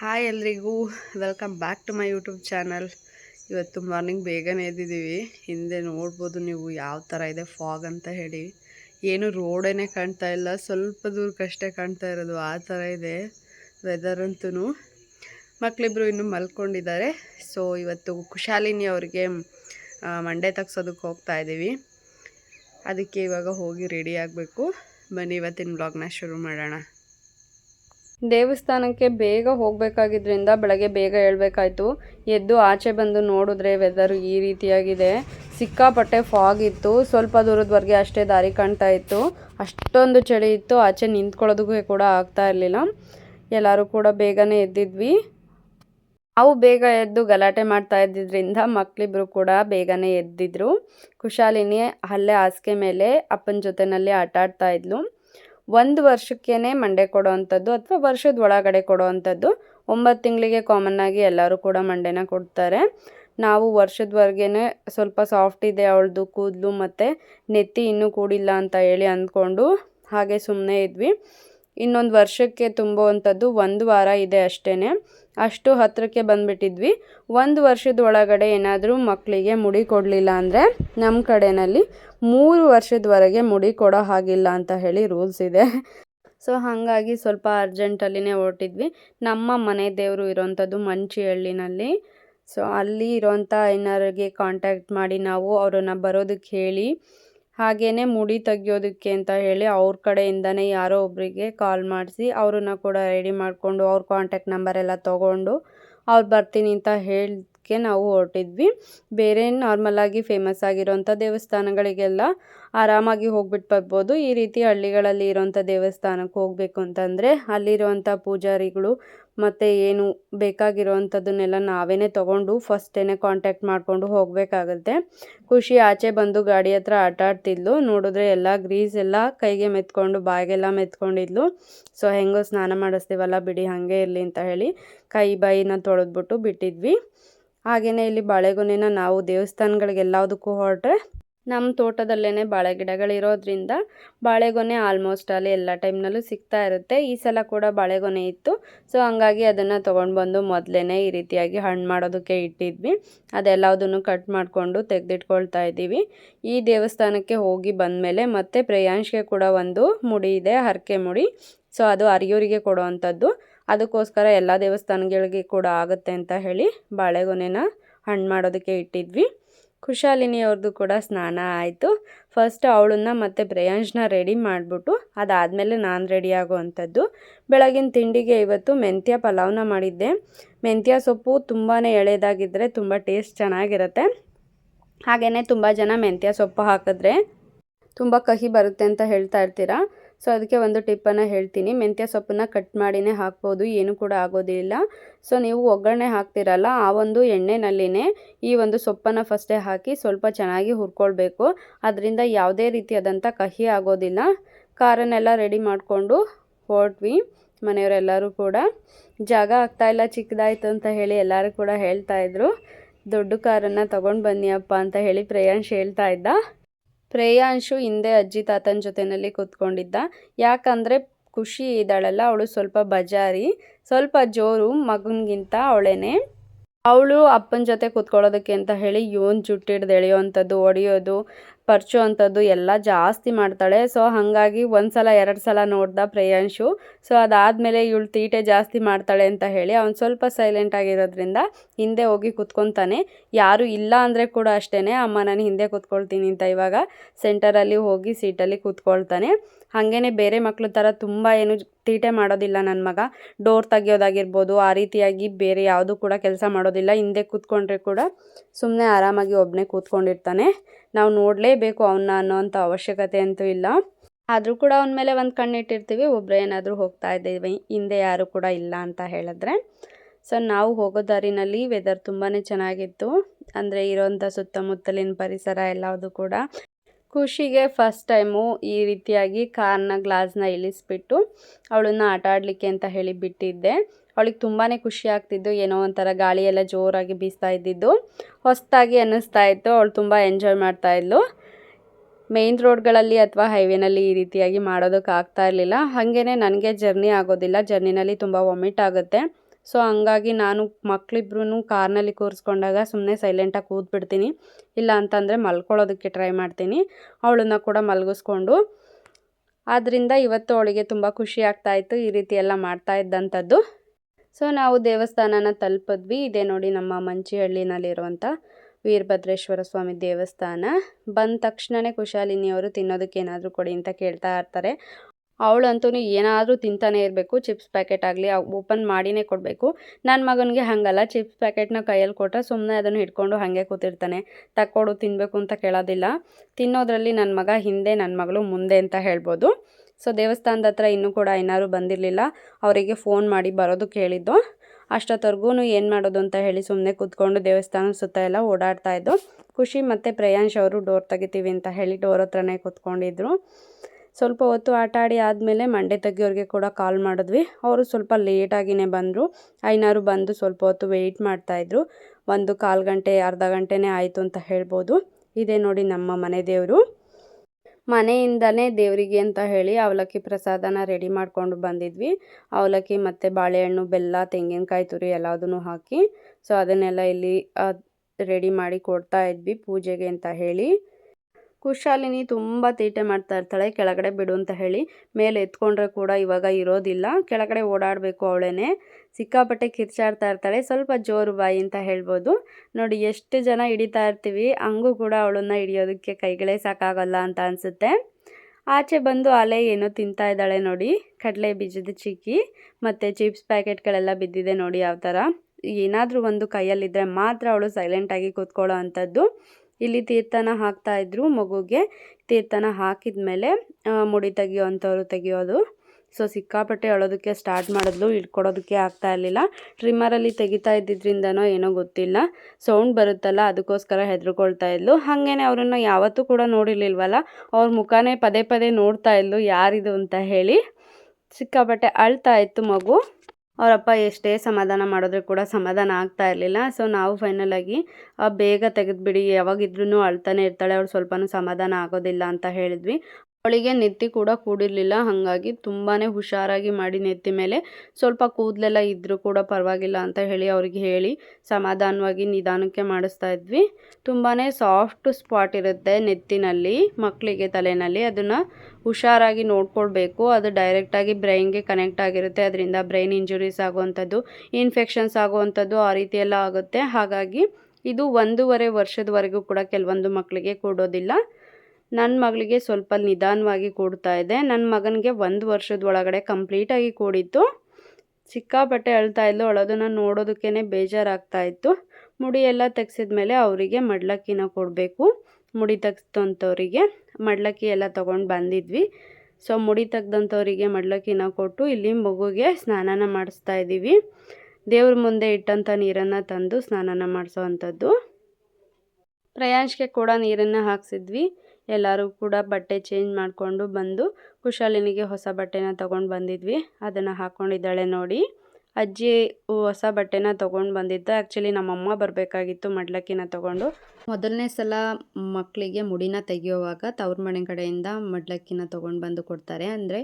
Hi ಎಲ್ರಿಗೂ. Welcome back to my YouTube channel ಇವತ್ತು morning ಬೇಗನೆ ಎದ್ದಿದ್ದೀವಿ. ಹಿಂದೆ ನೋಡ್ಬೋದು ನೀವು ಯಾವ ಥರ ಇದೆ ಫಾಗ್ ಅಂತ ಹೇಳಿ. ಏನು ರೋಡೇನೆ ಕಾಣ್ತಾ ಇಲ್ಲ. ಸ್ವಲ್ಪ ದೂರಕ್ಕಷ್ಟೇ ಕಾಣ್ತಾ ಇರೋದು. ಆ ಥರ ಇದೆ ವೆದರ್ ಅಂತೂ ಮಕ್ಕಳಿಬ್ರು ಇನ್ನೂ ಮಲ್ಕೊಂಡಿದ್ದಾರೆ. ಸೊ ಇವತ್ತು ಕುಶಾಲಿನಿ ಅವರಿಗೆ ಮಂಡೆ ತಗ್ಸೋದಕ್ಕೆ ಹೋಗ್ತಾ ಇದ್ದೀವಿ. ಅದಕ್ಕೆ ಇವಾಗ ಹೋಗಿ ರೆಡಿ ಆಗಬೇಕು. ಬನ್ನಿ, ಇವತ್ತಿನ ಬ್ಲಾಗ್ನ ಶುರು ಮಾಡೋಣ. ದೇವಸ್ಥಾನಕ್ಕೆ ಬೇಗ ಹೋಗಬೇಕಾಗಿದ್ರಿಂದ ಬೆಳಗ್ಗೆ ಬೇಗ ಹೇಳಬೇಕಾಯ್ತು. ಎದ್ದು ಆಚೆ ಬಂದು ನೋಡಿದ್ರೆ ವೆದರ್ ಈ ರೀತಿಯಾಗಿದೆ. ಸಿಕ್ಕಾಪಟ್ಟೆ ಫಾಗ್ ಇತ್ತು. ಸ್ವಲ್ಪ ದೂರದವರೆಗೆ ಅಷ್ಟೇ ದಾರಿ ಕಾಣ್ತಾ ಇತ್ತು. ಅಷ್ಟೊಂದು ಚಳಿ ಇತ್ತು. ಆಚೆ ನಿಂತ್ಕೊಳ್ಳೋದಕ್ಕೂ ಕೂಡ ಆಗ್ತಾ ಇರಲಿಲ್ಲ. ಎಲ್ಲರೂ ಕೂಡ ಬೇಗನೆ ಎದ್ದಿದ್ವಿ. ನಾವು ಬೇಗ ಎದ್ದು ಗಲಾಟೆ ಮಾಡ್ತಾ ಇದ್ದಿದ್ದರಿಂದ ಮಕ್ಕಳಿಬ್ರು ಕೂಡ ಬೇಗನೆ ಎದ್ದಿದ್ರು. ಕುಶಾಲಿನಿ ಅಲ್ಲೇ ಹಾಸಿಗೆ ಮೇಲೆ ಅಪ್ಪನ ಜೊತೆನಲ್ಲಿ ಆಟ ಆಡ್ತಾ ಇದ್ಲು. ಒಂದು ವರ್ಷಕ್ಕೇ ಮಂಡೆ ಕೊಡೋ ಅಂಥದ್ದು ಅಥವಾ ವರ್ಷದ ಒಳಗಡೆ ಕೊಡೋ ಅಂಥದ್ದು ಒಂಬತ್ತು ತಿಂಗಳಿಗೆ ಕಾಮನ್ ಆಗಿ ಎಲ್ಲರೂ ಕೂಡ ಮಂಡೆನ ಕೊಡ್ತಾರೆ. ನಾವು ವರ್ಷದವರೆಗೇ ಸ್ವಲ್ಪ ಸಾಫ್ಟ್ ಇದೆ ಅವಳದು, ಕೂದಲು ಮತ್ತು ನೆತ್ತಿ ಇನ್ನೂ ಕೂಡಿಲ್ಲ ಅಂತ ಹೇಳಿ ಅಂದ್ಕೊಂಡು ಹಾಗೆ ಸುಮ್ಮನೆ ಇದ್ವಿ. ಇನ್ನೊಂದು ವರ್ಷಕ್ಕೆ ತುಂಬುವಂಥದ್ದು ಒಂದು ವಾರ ಇದೆ ಅಷ್ಟೇ ಅಷ್ಟು ಹತ್ತಿರಕ್ಕೆ ಬಂದುಬಿಟ್ಟಿದ್ವಿ. ಒಂದು ವರ್ಷದ ಒಳಗಡೆ ಏನಾದರೂ ಮಕ್ಕಳಿಗೆ ಮುಡಿ ಕೊಡಲಿಲ್ಲ ಅಂದರೆ ನಮ್ಮ ಕಡೆಯಲ್ಲಿ ಮೂರು ವರ್ಷದವರೆಗೆ ಮುಡಿ ಕೊಡೋ ಹಾಗಿಲ್ಲ ಅಂತ ಹೇಳಿ ರೂಲ್ಸ್ ಇದೆ. ಸೊ, ಹಾಗಾಗಿ ಸ್ವಲ್ಪ ಅರ್ಜೆಂಟಲ್ಲಿನೇ ಹೊರಟಿದ್ವಿ. ನಮ್ಮ ಮನೆ ದೇವರು ಇರೋವಂಥದ್ದು ಮಂಚಿಹಳ್ಳಿನಲ್ಲಿ. ಸೊ, ಅಲ್ಲಿ ಇರೋವಂಥ ಏನಾರಿಗೆ ಕಾಂಟ್ಯಾಕ್ಟ್ ಮಾಡಿ ನಾವು ಅವರನ್ನು ಬರೋದಕ್ಕೆ ಹೇಳಿ ಹಾಗೆಯೇ ಮುಡಿ ತೆಗಿಯೋದಕ್ಕೆ ಅಂತ ಹೇಳಿ ಅವ್ರ ಕಡೆಯಿಂದನೇ ಯಾರೋ ಒಬ್ಬರಿಗೆ ಕಾಲ್ ಮಾಡಿಸಿ ಅವ್ರನ್ನ ಕೂಡ ರೆಡಿ ಮಾಡಿಕೊಂಡು ಅವ್ರ ಕಾಂಟ್ಯಾಕ್ಟ್ ನಂಬರ್ ಎಲ್ಲ ತೊಗೊಂಡು ಅವ್ರು ಬರ್ತೀನಿ ಅಂತ ಹೇಳಕ್ಕೆ ನಾವು ಹೊರಟಿದ್ವಿ. ಬೇರೆ ನಾರ್ಮಲಾಗಿ ಫೇಮಸ್ ಆಗಿರೋಂಥ ದೇವಸ್ಥಾನಗಳಿಗೆಲ್ಲ ಆರಾಮಾಗಿ ಹೋಗ್ಬಿಟ್ಟು ಬರ್ಬೋದು. ಈ ರೀತಿ ಹಳ್ಳಿಗಳಲ್ಲಿ ಇರೋಂಥ ದೇವಸ್ಥಾನಕ್ಕೆ ಹೋಗಬೇಕು ಅಂತಂದರೆ ಅಲ್ಲಿರುವಂಥ ಪೂಜಾರಿಗಳು ಮತ್ತು ಏನು ಬೇಕಾಗಿರೋವಂಥದ್ದನ್ನೆಲ್ಲ ನಾವೇ ತೊಗೊಂಡು ಫಸ್ಟೇ ಕಾಂಟ್ಯಾಕ್ಟ್ ಮಾಡಿಕೊಂಡು ಹೋಗಬೇಕಾಗುತ್ತೆ. ಖುಷಿ ಆಚೆ ಬಂದು ಗಾಡಿ ಹತ್ರ ಆಟ ಆಡ್ತಿದ್ಲು. ನೋಡಿದ್ರೆ ಎಲ್ಲ ಗ್ರೀಸ್ ಎಲ್ಲ ಕೈಗೆ ಮೆತ್ಕೊಂಡು, ಬಾಯಿಗೆಲ್ಲ ಮೆತ್ಕೊಂಡಿದ್ಲು. ಸೊ ಹೆಂಗೋ ಸ್ನಾನ ಮಾಡಿಸ್ತೀವಲ್ಲ ಬಿಡಿ, ಹಾಗೆ ಇರಲಿ ಅಂತ ಹೇಳಿ ಕೈ ಬಾಯಿನ ತೊಳೆದ್ಬಿಟ್ಟು ಬಿಟ್ಟಿದ್ವಿ. ಹಾಗೆಯೇ ಇಲ್ಲಿ ಬಾಳೆಗೊನೆನ ನಾವು ದೇವಸ್ಥಾನಗಳಿಗೆಲ್ಲದಕ್ಕೂ ಹೊರಟ್ರೆ ನಮ್ಮ ತೋಟದಲ್ಲೇ ಬಾಳೆ ಗಿಡಗಳಿರೋದ್ರಿಂದ ಬಾಳೆಗೊನೆ ಆಲ್ಮೋಸ್ಟ್ ಅಲ್ಲಿ ಎಲ್ಲ ಟೈಮ್ನಲ್ಲೂ ಸಿಗ್ತಾ ಇರುತ್ತೆ. ಈ ಸಲ ಕೂಡ ಬಾಳೆಗೊನೆ ಇತ್ತು. ಸೊ ಹಂಗಾಗಿ ಅದನ್ನು ತೊಗೊಂಡು ಬಂದು ಮೊದಲೇ ಈ ರೀತಿಯಾಗಿ ಹಣ್ಣು ಮಾಡೋದಕ್ಕೆ ಇಟ್ಟಿದ್ವಿ. ಅದೆಲ್ಲದನ್ನು ಕಟ್ ಮಾಡಿಕೊಂಡು ತೆಗೆದಿಟ್ಕೊಳ್ತಾ ಇದ್ದೀವಿ. ಈ ದೇವಸ್ಥಾನಕ್ಕೆ ಹೋಗಿ ಬಂದಮೇಲೆ ಮತ್ತೆ ಪ್ರೇಯಾಂಶ್ಗೆ ಕೂಡ ಒಂದು ಮುಡಿ ಇದೆ, ಹರಕೆ ಮುಡಿ. ಸೊ ಅದು ಅರಿಯೂರಿಗೆ ಕೊಡೋ ಅದಕ್ಕೋಸ್ಕರ ಎಲ್ಲ ದೇವಸ್ಥಾನಗಳಿಗೆ ಕೂಡ ಆಗುತ್ತೆ ಅಂತ ಹೇಳಿ ಬಾಳೆಗೊನೆನ ಹಣ್ಣು ಮಾಡೋದಕ್ಕೆ ಇಟ್ಟಿದ್ವಿ. ಖುಷಾಲಿನಿ ಅವ್ರದ್ದು ಕೂಡ ಸ್ನಾನ ಆಯಿತು. ಫಸ್ಟ್ ಅವಳನ್ನ ಮತ್ತು ಪ್ರೇಯಾಂಶ್ನ ರೆಡಿ ಮಾಡಿಬಿಟ್ಟು ಅದಾದಮೇಲೆ ನಾನು ರೆಡಿ ಆಗುವಂಥದ್ದು. ಬೆಳಗಿನ ತಿಂಡಿಗೆ ಇವತ್ತು ಮೆಂತ್ಯ ಪಲಾವ್ನ ಮಾಡಿದ್ದೆ. ಮೆಂತ್ಯ ಸೊಪ್ಪು ತುಂಬಾ ಎಳೆದಾಗಿದ್ದರೆ ತುಂಬ ಟೇಸ್ಟ್ ಚೆನ್ನಾಗಿರುತ್ತೆ. ಹಾಗೆಯೇ ತುಂಬ ಜನ ಮೆಂತ್ಯ ಸೊಪ್ಪು ಹಾಕಿದ್ರೆ ತುಂಬ ಕಹಿ ಬರುತ್ತೆ ಅಂತ ಹೇಳ್ತಾ ಇರ್ತೀರಾ? ಸೊ ಅದಕ್ಕೆ ಒಂದು ಟಿಪ್ಪನ್ನು ಹೇಳ್ತೀನಿ. ಮೆಂತ್ಯ ಸೊಪ್ಪನ್ನು ಕಟ್ ಮಾಡಿನೇ ಹಾಕ್ಬೋದು. ಏನೂ ಕೂಡ ಆಗೋದಿಲ್ಲ. ಸೊ ನೀವು ಒಗ್ಗರಣೆ ಹಾಕ್ತಿರಲ್ಲ, ಆ ಒಂದು ಎಣ್ಣೆನಲ್ಲಿನೇ ಈ ಒಂದು ಸೊಪ್ಪನ್ನು ಫಸ್ಟೇ ಹಾಕಿ ಸ್ವಲ್ಪ ಚೆನ್ನಾಗಿ ಹುರ್ಕೊಳ್ಬೇಕು. ಅದರಿಂದ ಯಾವುದೇ ರೀತಿಯಾದಂಥ ಕಹಿ ಆಗೋದಿಲ್ಲ. ಕಾರನ್ನೆಲ್ಲ ರೆಡಿ ಮಾಡಿಕೊಂಡು ಹೊರಟ್ವಿ ಮನೆಯವರೆಲ್ಲರೂ ಕೂಡ. ಜಾಗ ಆಗ್ತಾಯಿಲ್ಲ ಚಿಕ್ಕದಾಯಿತು ಅಂತ ಹೇಳಿ ಎಲ್ಲರೂ ಕೂಡ ಹೇಳ್ತಾ ಇದ್ರು. ದೊಡ್ಡ ಕಾರನ್ನು ತೊಗೊಂಡು ಬನ್ನಿಯಪ್ಪ ಅಂತ ಹೇಳಿ ಪ್ರಯಾಂಶ್ ಹೇಳ್ತಾ ಇದ್ದ. ಪ್ರೇಯಾಂಶು ಹಿಂದೆ ಅಜ್ಜಿ ತಾತನ ಜೊತೆಯಲ್ಲಿ ಕೂತ್ಕೊಂಡಿದ್ದ. ಯಾಕಂದರೆ ಖುಷಿ ಇದ್ದಾಳಲ್ಲ, ಅವಳು ಸ್ವಲ್ಪ ಬಜಾರಿ, ಸ್ವಲ್ಪ ಜೋರು, ಮಗನಿಗಿಂತ ಅವಳೇನೆ. ಅವಳು ಅಪ್ಪನ ಜೊತೆ ಕೂತ್ಕೊಳ್ಳೋದಕ್ಕೆ ಅಂತ ಹೇಳಿ, ಇವನ್ ಜುಟ್ಟಿಡ್ದು ಎಳೆಯೋವಂಥದ್ದು ಹೊಡೆಯೋದು ಪರ್ಚೋ ಅಂಥದ್ದು ಎಲ್ಲ ಜಾಸ್ತಿ ಮಾಡ್ತಾಳೆ. ಸೊ ಹಾಗಾಗಿ ಒಂದು ಸಲ ಎರಡು ಸಲ ನೋಡ್ದ ಪ್ರೇಯಾಂಶು. ಸೊ ಅದಾದಮೇಲೆ ಇವಳು ತೀಟೆ ಜಾಸ್ತಿ ಮಾಡ್ತಾಳೆ ಅಂತ ಹೇಳಿ ಅವ್ನು ಸ್ವಲ್ಪ ಸೈಲೆಂಟ್ ಆಗಿರೋದ್ರಿಂದ ಹಿಂದೆ ಹೋಗಿ ಕುತ್ಕೊತಾನೆ. ಯಾರು ಇಲ್ಲ ಅಂದರೆ ಕೂಡ ಅಷ್ಟೇ ಅಮ್ಮ, ನಾನು ಹಿಂದೆ ಕೂತ್ಕೊಳ್ತೀನಿ ಅಂತ ಇವಾಗ ಸೆಂಟರಲ್ಲಿ ಹೋಗಿ ಸೀಟಲ್ಲಿ ಕೂತ್ಕೊಳ್ತಾನೆ. ಹಾಗೇ ಬೇರೆ ಮಕ್ಕಳ ಥರ ತುಂಬ ಏನು ತೀಟೆ ಮಾಡೋದಿಲ್ಲ ನನ್ನ ಮಗ. ಡೋರ್ ತೆಗಿಯೋದಾಗಿರ್ಬೋದು, ಆ ರೀತಿಯಾಗಿ ಬೇರೆ ಯಾವುದು ಕೂಡ ಕೆಲಸ ಮಾಡೋದಿಲ್ಲ. ಹಿಂದೆ ಕೂತ್ಕೊಂಡ್ರೆ ಕೂಡ ಸುಮ್ಮನೆ ಆರಾಮಾಗಿ ಒಬ್ಬನೇ ಕೂತ್ಕೊಂಡಿರ್ತಾನೆ. ನಾವು ನೋಡಲೇಬೇಕು ಅವನ್ನ ಅನ್ನೋವಂಥ ಅವಶ್ಯಕತೆ ಅಂತೂ ಇಲ್ಲ. ಆದರೂ ಕೂಡ ಅವನ ಮೇಲೆ ಒಂದು ಕಣ್ಣಿಟ್ಟಿರ್ತೀವಿ ಒಬ್ಬರು ಏನಾದರೂ ಹೋಗ್ತಾ ಇದ್ದೀವಿ, ಹಿಂದೆ ಯಾರು ಕೂಡ ಇಲ್ಲ ಅಂತ ಹೇಳಿದ್ರೆ. ಸೊ ನಾವು ಹೋಗೋ ದಾರಿನಲ್ಲಿ ವೆದರ್ ತುಂಬಾ ಚೆನ್ನಾಗಿತ್ತು. ಅಂದರೆ ಇರೋಂಥ ಸುತ್ತಮುತ್ತಲಿನ ಪರಿಸರ ಎಲ್ಲವುದು ಕೂಡ ಖುಷಿಗೆ ಫಸ್ಟ್ ಟೈಮು ಈ ರೀತಿಯಾಗಿ ಕಾರ್ನ ಗ್ಲಾಸ್ನ ಇಳಿಸ್ಬಿಟ್ಟು ಅವಳನ್ನ ಆಟ ಆಡಲಿಕ್ಕೆ ಅಂತ ಹೇಳಿ ಬಿಟ್ಟಿದ್ದೆ. ಅವಳಿಗೆ ತುಂಬಾ ಖುಷಿ ಆಗ್ತಿದ್ದು, ಏನೋ ಒಂಥರ ಗಾಳಿ ಎಲ್ಲ ಜೋರಾಗಿ ಬೀಸ್ತಾ ಇದ್ದಿದ್ದು. ಹೊಸದಾಗಿ ಅನ್ನಿಸ್ತಾ ಇತ್ತು, ಅವಳು ತುಂಬ ಎಂಜಾಯ್ ಮಾಡ್ತಾ ಇದ್ಲು. ಮೇಯ್ನ್ ರೋಡ್ಗಳಲ್ಲಿ ಅಥವಾ ಹೈವೇನಲ್ಲಿ ಈ ರೀತಿಯಾಗಿ ಮಾಡೋದಕ್ಕೆ ಆಗ್ತಾ ಇರಲಿಲ್ಲ. ಹಾಗೇ ನನಗೆ ಜರ್ನಿ ಆಗೋದಿಲ್ಲ ಜರ್ನಿನಲ್ಲಿ ತುಂಬ ವಾಮಿಟ್ ಆಗುತ್ತೆ. ಸೊ ಹಂಗಾಗಿ ನಾನು ಮಕ್ಕಳಿಬ್ರು ಕಾರ್ನಲ್ಲಿ ಕೂರಿಸ್ಕೊಂಡಾಗ ಸುಮ್ಮನೆ ಸೈಲೆಂಟಾಗಿ ಕೂತ್ಬಿಡ್ತೀನಿ. ಇಲ್ಲ ಅಂತಂದರೆ ಮಲ್ಕೊಳ್ಳೋದಕ್ಕೆ ಟ್ರೈ ಮಾಡ್ತೀನಿ. ಅವಳನ್ನ ಕೂಡ ಮಲಗಿಸ್ಕೊಂಡು. ಆದ್ದರಿಂದ ಇವತ್ತು ಅವಳಿಗೆ ತುಂಬ ಖುಷಿ ಆಗ್ತಾಯಿತ್ತು ಈ ರೀತಿ ಎಲ್ಲ ಮಾಡ್ತಾ ಇದ್ದಂಥದ್ದು. ಸೊ ನಾವು ದೇವಸ್ಥಾನನ ತಲುಪಿದ್ವಿ. ಇದೇ ನೋಡಿ ನಮ್ಮ ಮಂಚಿಹಳ್ಳಿನಲ್ಲಿರುವಂಥ ವೀರಭದ್ರೇಶ್ವರ ಸ್ವಾಮಿ ದೇವಸ್ಥಾನ. ಬಂದ ತಕ್ಷಣವೇ ಕುಶಾಲಿನಿಯವರು ತಿನ್ನೋದಕ್ಕೆ ಏನಾದರೂ ಕೊಡಿ ಅಂತ ಕೇಳ್ತಾ ಇರ್ತಾರೆ. ಅವಳಂತೂ ಏನಾದರೂ ತಿಂತಾನೆ ಇರಬೇಕು. ಚಿಪ್ಸ್ ಪ್ಯಾಕೆಟ್ ಆಗಲಿ ಓಪನ್ ಮಾಡಿನೇ ಕೊಡಬೇಕು. ನನ್ನ ಮಗನಿಗೆ ಹಾಗಲ್ಲ. ಚಿಪ್ಸ್ ಪ್ಯಾಕೆಟ್ನ ಕೈಯಲ್ಲಿ ಕೊಟ್ಟರೆ ಸುಮ್ಮನೆ ಅದನ್ನು ಹಿಡ್ಕೊಂಡು ಹಾಗೆ ಕೂತಿರ್ತಾನೆ. ತಕ್ಕೊಡು ತಿನ್ನಬೇಕು ಅಂತ ಕೇಳೋದಿಲ್ಲ. ತಿನ್ನೋದ್ರಲ್ಲಿ ನನ್ನ ಮಗ ಹಿಂದೆ ನನ್ನ ಮಗಳು ಮುಂದೆ ಅಂತ ಹೇಳ್ಬೋದು. ಸೊ ದೇವಸ್ಥಾನದ ಹತ್ರ ಇನ್ನೂ ಕೂಡ ಏನಾದ್ರು ಬಂದಿರಲಿಲ್ಲ. ಅವರಿಗೆ ಫೋನ್ ಮಾಡಿ ಬರೋದು ಕೇಳಿದ್ದು. ಅಷ್ಟೊತ್ತರ್ಗೂ ಏನು ಮಾಡೋದು ಅಂತ ಹೇಳಿ ಸುಮ್ಮನೆ ಕೂತ್ಕೊಂಡು ದೇವಸ್ಥಾನ ಸುತ್ತ ಎಲ್ಲ ಓಡಾಡ್ತಾ ಇದ್ದು, ಖುಷಿ ಮತ್ತು ಪ್ರಯಾಂಶ್ ಅವರು ಡೋರ್ ತೆಗಿತೀವಿ ಅಂತ ಹೇಳಿ ಡೋರ್ ಹತ್ರನೇ ಕೂತ್ಕೊಂಡಿದ್ರು. ಸ್ವಲ್ಪ ಹೊತ್ತು ಆಟ ಆಡಿ ಆದಮೇಲೆ ಮಂಡೆ ತೆಗಿಯೋರಿಗೆ ಕೂಡ ಕಾಲ್ ಮಾಡಿದ್ವಿ. ಅವರು ಸ್ವಲ್ಪ ಲೇಟಾಗಿಯೇ ಬಂದರು. ಐನಾರು ಬಂದು ಸ್ವಲ್ಪ ಹೊತ್ತು ವೆಯ್ಟ್ ಮಾಡ್ತಾಯಿದ್ರು ಒಂದು ಕಾಲು ಗಂಟೆ, ಅರ್ಧ ಗಂಟೆನೇ ಆಯಿತು ಅಂತ ಹೇಳ್ಬೋದು. ಇದೇ ನೋಡಿ ನಮ್ಮ ಮನೆ ದೇವರು. ಮನೆಯಿಂದನೇ ದೇವರಿಗೆ ಅಂತ ಹೇಳಿ ಅವಲಕ್ಕಿ ಪ್ರಸಾದನ ರೆಡಿ ಮಾಡ್ಕೊಂಡು ಬಂದಿದ್ವಿ. ಅವಲಕ್ಕಿ ಮತ್ತು ಬಾಳೆಹಣ್ಣು, ಬೆಲ್ಲ, ತೆಂಗಿನಕಾಯಿ, ತುರಿ ಎಲ್ಲದನ್ನು ಹಾಕಿ, ಸೊ ಅದನ್ನೆಲ್ಲ ಇಲ್ಲಿ ರೆಡಿ ಮಾಡಿ ಕೊಡ್ತಾ ಇದ್ವಿ ಪೂಜೆಗೆ ಅಂತ ಹೇಳಿ. ಕುಶಾಲಿನಿ ತುಂಬ ತೀಟೆ ಮಾಡ್ತಾ ಇರ್ತಾಳೆ, ಕೆಳಗಡೆ ಬಿಡು ಅಂತ ಹೇಳಿ. ಮೇಲೆ ಎತ್ಕೊಂಡ್ರೆ ಕೂಡ ಇವಾಗ ಇರೋದಿಲ್ಲ. ಕೆಳಗಡೆ ಓಡಾಡಬೇಕು ಅವಳೇನೆ. ಸಿಕ್ಕಾಪಟ್ಟೆ ಕಿರ್ಚಾಡ್ತಾ ಇರ್ತಾಳೆ. ಸ್ವಲ್ಪ ಜೋರು ಬಾಯಿ ಅಂತ ಹೇಳ್ಬೋದು. ನೋಡಿ, ಎಷ್ಟು ಜನ ಹಿಡಿತಾ ಇರ್ತೀವಿ. ಹಂಗೂ ಕೂಡ ಅವಳನ್ನ ಹಿಡಿಯೋದಕ್ಕೆ ಕೈಗಳೇ ಸಾಕಾಗಲ್ಲ ಅಂತ ಅನಿಸುತ್ತೆ. ಆಚೆ ಬಂದು ಅಲೆ ಏನೋ ತಿಂತಾ ಇದ್ದಾಳೆ ನೋಡಿ. ಕಡಲೆ ಬೀಜದ ಚಿಕ್ಕಿ ಮತ್ತು ಚಿಪ್ಸ್ ಪ್ಯಾಕೆಟ್ಗಳೆಲ್ಲ ಬಿದ್ದಿದೆ ನೋಡಿ ಯಾವ ಥರ ಏನಾದರೂ ಒಂದು ಕೈಯಲ್ಲಿದ್ದರೆ ಮಾತ್ರ ಅವಳು ಸೈಲೆಂಟಾಗಿ ಕೂತ್ಕೊಳ್ಳೋ ಅಂಥದ್ದು. ಇಲ್ಲಿ ತೀರ್ಥನ ಹಾಕ್ತಾ ಇದ್ರು ಮಗುಗೆ. ತೀರ್ಥನ ಹಾಕಿದ ಮೇಲೆ ಮುಡಿ ತೆಗಿಯೋವಂಥವ್ರು ತೆಗಿಯೋದು. ಸೊ ಸಿಕ್ಕಾಪಟ್ಟೆ ಅಳೋದಕ್ಕೆ ಸ್ಟಾರ್ಟ್ ಮಾಡಿದ್ಲು. ಇಟ್ಕೊಡೋದಕ್ಕೆ ಆಗ್ತಾ ಇರಲಿಲ್ಲ. ಟ್ರಿಮ್ಮರಲ್ಲಿ ತೆಗಿತಾ ಇದ್ದಿದ್ರಿಂದನೋ ಏನೋ ಗೊತ್ತಿಲ್ಲ. ಸೌಂಡ್ ಬರುತ್ತಲ್ಲ, ಅದಕ್ಕೋಸ್ಕರ ಹೆದರ್ಕೊಳ್ತಾ ಇದ್ಲು. ಹಾಗೇನೆ ಅವರನ್ನು ಯಾವತ್ತೂ ಕೂಡ ನೋಡಿರ್ಲಿಲ್ವಲ್ಲ? ಅವ್ರ ಮುಖಾನೇ ಪದೇ ಪದೇ ನೋಡ್ತಾ ಇದ್ಲು. ಯಾರಿದು ಅಂತ ಹೇಳಿ. ಸಿಕ್ಕಾಪಟ್ಟೆ ಅಳ್ತಾ ಇತ್ತು ಮಗು. ಅವರಪ್ಪ ಎಷ್ಟೇ ಸಮಾಧಾನ ಮಾಡಿದ್ರೆ ಕೂಡ ಸಮಾಧಾನ ಆಗ್ತಾ ಇರಲಿಲ್ಲ. ಸೊ ನಾವು ಫೈನಲಾಗಿ ಬೇಗ ತೆಗೆದುಬಿಡಿ ಯಾವಾಗಿದ್ರೂ ಅಳ್ತಾನೆ ಇರ್ತಾಳೆ, ಅವ್ಳು ಸ್ವಲ್ಪನೂ ಸಮಾಧಾನ ಆಗೋದಿಲ್ಲ ಅಂತ ಹೇಳಿದ್ವಿ. ಅವಳಿಗೆ ನೆತ್ತಿ ಕೂಡ ಕೂಡಿರಲಿಲ್ಲ. ಹಾಗಾಗಿ ತುಂಬಾ ಹುಷಾರಾಗಿ ಮಾಡಿ ನೆತ್ತಿ ಮೇಲೆ ಸ್ವಲ್ಪ ಕೂದಲೆಲ್ಲ ಇದ್ದರೂ ಕೂಡ ಪರವಾಗಿಲ್ಲ ಅಂತ ಹೇಳಿ ಅವ್ರಿಗೆ ಹೇಳಿ ಸಮಾಧಾನವಾಗಿ ನಿಧಾನಕ್ಕೆ ಮಾಡಿಸ್ತಾ ಇದ್ವಿ. ತುಂಬಾ ಸಾಫ್ಟ್ ಸ್ಪಾಟ್ ಇರುತ್ತೆ ನೆತ್ತಿನಲ್ಲಿ, ಮಕ್ಕಳಿಗೆ ತಲೆಯಲ್ಲಿ ಅದನ್ನು ಹುಷಾರಾಗಿ ನೋಡ್ಕೊಳ್ಬೇಕು. ಅದು ಡೈರೆಕ್ಟಾಗಿ ಬ್ರೈನ್ಗೆ ಕನೆಕ್ಟ್ ಆಗಿರುತ್ತೆ. ಅದರಿಂದ ಬ್ರೈನ್ ಇಂಜುರೀಸ್ ಆಗುವಂಥದ್ದು ಇನ್ಫೆಕ್ಷನ್ಸ್ ಆಗುವಂಥದ್ದು ಆ ರೀತಿ ಎಲ್ಲ ಆಗುತ್ತೆ. ಹಾಗಾಗಿ ಇದು ಒಂದೂವರೆ ವರ್ಷದವರೆಗೂ ಕೂಡ ಕೆಲವೊಂದು ಮಕ್ಕಳಿಗೆ ಕೊಡೋದಿಲ್ಲ. ನನ್ನ ಮಗಳಿಗೆ ಸ್ವಲ್ಪ ನಿಧಾನವಾಗಿ ಕೂಡ್ತಾ ಇದೆ ನನ್ನ ಮಗನಿಗೆ ಒಂದು ವರ್ಷದ ಒಳಗಡೆ ಕಂಪ್ಲೀಟಾಗಿ ಕೂಡಿತ್ತು. ಸಿಕ್ಕಾಪಟ್ಟೆ ಅಳ್ತಾ ಇದ್ಲು. ಅಳೋದನ್ನು ನೋಡೋದಕ್ಕೇ ಬೇಜಾರಾಗ್ತಾ ಇತ್ತು. ಮುಡಿ ಎಲ್ಲ ತೆಗ್ಸಿದ ಮೇಲೆ ಅವರಿಗೆ ಮಡ್ಲಕ್ಕಿನ ಕೊಡಬೇಕು. ಮುಡಿ ತೆಗ್ದಂಥವ್ರಿಗೆ ಮಡ್ಲಕ್ಕಿ ಎಲ್ಲ ತೊಗೊಂಡು ಬಂದಿದ್ವಿ. ಸೊ, ಮುಡಿ ತೆಗ್ದಂಥವ್ರಿಗೆ ಮಡ್ಲಕ್ಕಿನ ಕೊಟ್ಟು ಇಲ್ಲಿ ಮಗುಗೆ ಸ್ನಾನನ ಮಾಡಿಸ್ತಾ ಇದ್ದೀವಿ. ದೇವ್ರ ಮುಂದೆ ಇಟ್ಟಂಥ ನೀರನ್ನು ತಂದು ಸ್ನಾನನ ಮಾಡಿಸೋ ಅಂಥದ್ದು. ಕೂಡ ನೀರನ್ನು ಹಾಕ್ಸಿದ್ವಿ. ಎಲ್ಲರೂ ಕೂಡ ಬಟ್ಟೆ ಚೇಂಜ್ ಮಾಡಿಕೊಂಡು ಬಂದು ಕುಶಾಲಿನಿಗೆ ಹೊಸ ಬಟ್ಟೆನ ತೊಗೊಂಡು ಬಂದಿದ್ವಿ. ಅದನ್ನು ಹಾಕ್ಕೊಂಡಿದ್ದಾಳೆ ನೋಡಿ. ಅಜ್ಜಿ ಹೊಸ ಬಟ್ಟೆನ ತೊಗೊಂಡು ಬಂದಿದ್ದು. ಆ್ಯಕ್ಚುಲಿ ನಮ್ಮಮ್ಮ ಬರಬೇಕಾಗಿತ್ತು ಮಡ್ಲಕ್ಕಿನ ತೊಗೊಂಡು. ಮೊದಲನೇ ಸಲ ಮಕ್ಕಳಿಗೆ ಮುಡಿನ ತೆಗೆಯುವಾಗ ತವ್ರ ಮನೆ ಕಡೆಯಿಂದ ಮಡ್ಲಕ್ಕಿನ ತೊಗೊಂಡು ಬಂದು ಕೊಡ್ತಾರೆ. ಅಂದರೆ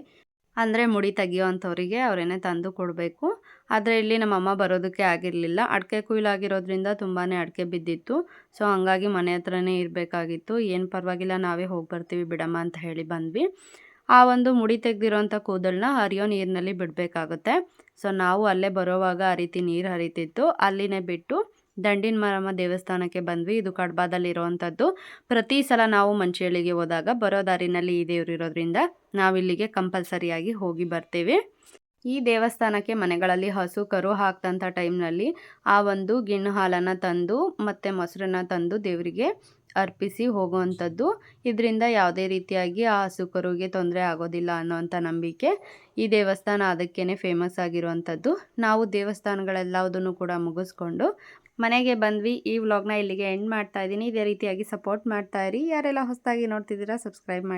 ಅಂದರೆ ಮುಡಿ ತೆಗಿಯೋ ಅಂಥವ್ರಿಗೆ ಅವರೇನೆ ತಂದು ಕೊಡಬೇಕು. ಆದರೆ ಇಲ್ಲಿ ನಮ್ಮಮ್ಮ ಬರೋದಕ್ಕೆ ಆಗಿರಲಿಲ್ಲ. ಅಡಿಕೆ ಕುಯ್ಲಾಗಿರೋದ್ರಿಂದ ತುಂಬಾ ಅಡಿಕೆ ಬಿದ್ದಿತ್ತು. ಸೊ ಹಂಗಾಗಿ ಮನೆ ಹತ್ರನೇ ಇರಬೇಕಾಗಿತ್ತು. ಏನು ಪರವಾಗಿಲ್ಲ, ನಾವೇ ಹೋಗಿ ಬರ್ತೀವಿ ಬಿಡಮ್ಮ ಅಂತ ಹೇಳಿ ಬಂದ್ವಿ. ಆ ಒಂದು ಮುಡಿ ತೆಗೆದಿರೋಂಥ ಕೂದಲನ್ನ ಹರಿಯೋ ನೀರಿನಲ್ಲಿ ಬಿಡಬೇಕಾಗುತ್ತೆ. ಸೊ ನಾವು ಅಲ್ಲೇ ಬರೋವಾಗ ಆ ರೀತಿ ನೀರು ಹರಿತಿತ್ತು. ಅಲ್ಲಿನೇ ಬಿಟ್ಟು ದಂಡಿನ ಮರಮ್ಮ ದೇವಸ್ಥಾನಕ್ಕೆ ಬಂದ್ವಿ. ಇದು ಕಡ್ಬಾದಲ್ಲಿರುವಂಥದ್ದು ಪ್ರತಿ ಸಲ ನಾವು ಮಂಚೇಳಿಗೆ ಹೋದಾಗ ಬರೋ ದಾರಿನಲ್ಲಿ ಈ ದೇವರು ಇರೋದ್ರಿಂದ ನಾವಿಲ್ಲಿಗೆ ಕಂಪಲ್ಸರಿಯಾಗಿ ಹೋಗಿ ಬರ್ತೀವಿ. ಈ ದೇವಸ್ಥಾನಕ್ಕೆ ಮನೆಗಳಲ್ಲಿ ಹಸು, ಕರು ಹಾಕ್ತಂಥ ಟೈಮ್ನಲ್ಲಿ ಆ ಒಂದು ಗಿಣ್ಣು ಹಾಲನ್ನು ತಂದು ಮತ್ತು ಮೊಸರನ್ನ ತಂದು ದೇವರಿಗೆ ಅರ್ಪಿಸಿ ಹೋಗುವಂಥದ್ದು. ಇದರಿಂದ ಯಾವುದೇ ರೀತಿಯಾಗಿ ಆ ಹಸು, ಕರುಗೆ ತೊಂದರೆ ಆಗೋದಿಲ್ಲ ಅನ್ನೋವಂಥ ನಂಬಿಕೆ ಈ ದೇವಸ್ಥಾನ ಅದಕ್ಕೇ ಫೇಮಸ್ ಆಗಿರುವಂಥದ್ದು. ನಾವು ದೇವಸ್ಥಾನಗಳೆಲ್ಲದನ್ನು ಕೂಡ ಮುಗಿಸ್ಕೊಂಡು ಮನೆಗೆ ಬಂದ್ವಿ. ಈ ವ್ಲಾಗ್ನ ಇಲ್ಲಿಗೆ ಎಂಡ್ ಮಾಡ್ತಾ ಇದ್ದೀನಿ. ಇದೇ ರೀತಿಯಾಗಿ ಸಪೋರ್ಟ್ ಮಾಡ್ತಾ ಇರಿ. ಯಾರೆಲ್ಲ ಹೊಸದಾಗಿ ನೋಡ್ತಿದ್ದೀರಾ ಸಬ್ಸ್ಕ್ರೈಬ್ ಮಾಡಿ.